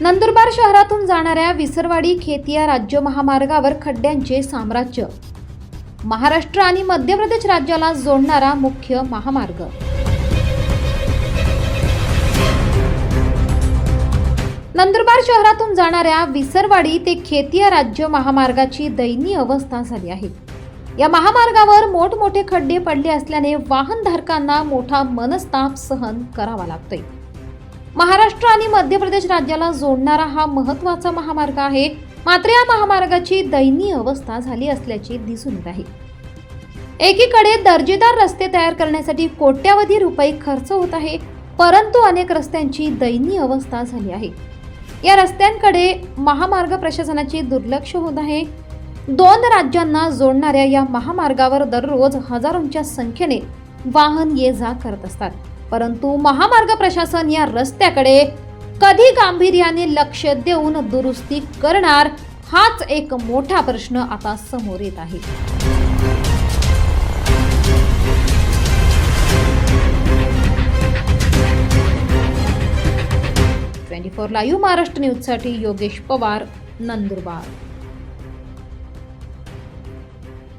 नंदुरबार शहरातून जाणाऱ्या विसरवाडी खेतिया राज्य महामार्गावर खड्ड्यांचे साम्राज्य. महाराष्ट्र आणि मध्य प्रदेश राज्याला जोडणारा मुख्य महामार्ग. नंदुरबार शहरातून जाणाऱ्या विसरवाडी ते खेतिया राज्य महामार्गाची दयनीय अवस्था झाली आहे. या महामार्गावर मोठमोठे खड्डे पडले असल्याने वाहनधारकांना मोठा मनस्ताप सहन करावा लागतोय. महाराष्ट्र आणि मध्य प्रदेश राज्याला जोडणारा हा महत्त्वाचा महामार्ग आहे. मात्र या महामार्गाची दयनीय अवस्था झाली असल्याचे दिसून येत आहे. एकीकडे दर्जेदार रस्ते तयार करण्यासाठी कोट्यावधी रुपये खर्च होत आहे परंतु अनेक रस्त्यांची दयनीय अवस्था झाली आहे. या रस्त्यांकडे महामार्ग प्रशासनाचे दुर्लक्ष होत आहे. दोन राज्यांना जोडणाऱ्या या महामार्गावर दररोज हजारोंच्या संख्येने वाहन ये जा करत असतात. परंतु महामार्ग प्रशासन या रस्त्याकडे कधी गांभीर्याने लक्ष देऊन दुरुस्ती करणार हाच एक मोठा प्रश्न आता समोर येत आहे. ट्वेंटी फोर लाईव्ह महाराष्ट्र न्यूजसाठी योगेश पवार नंदुरबार.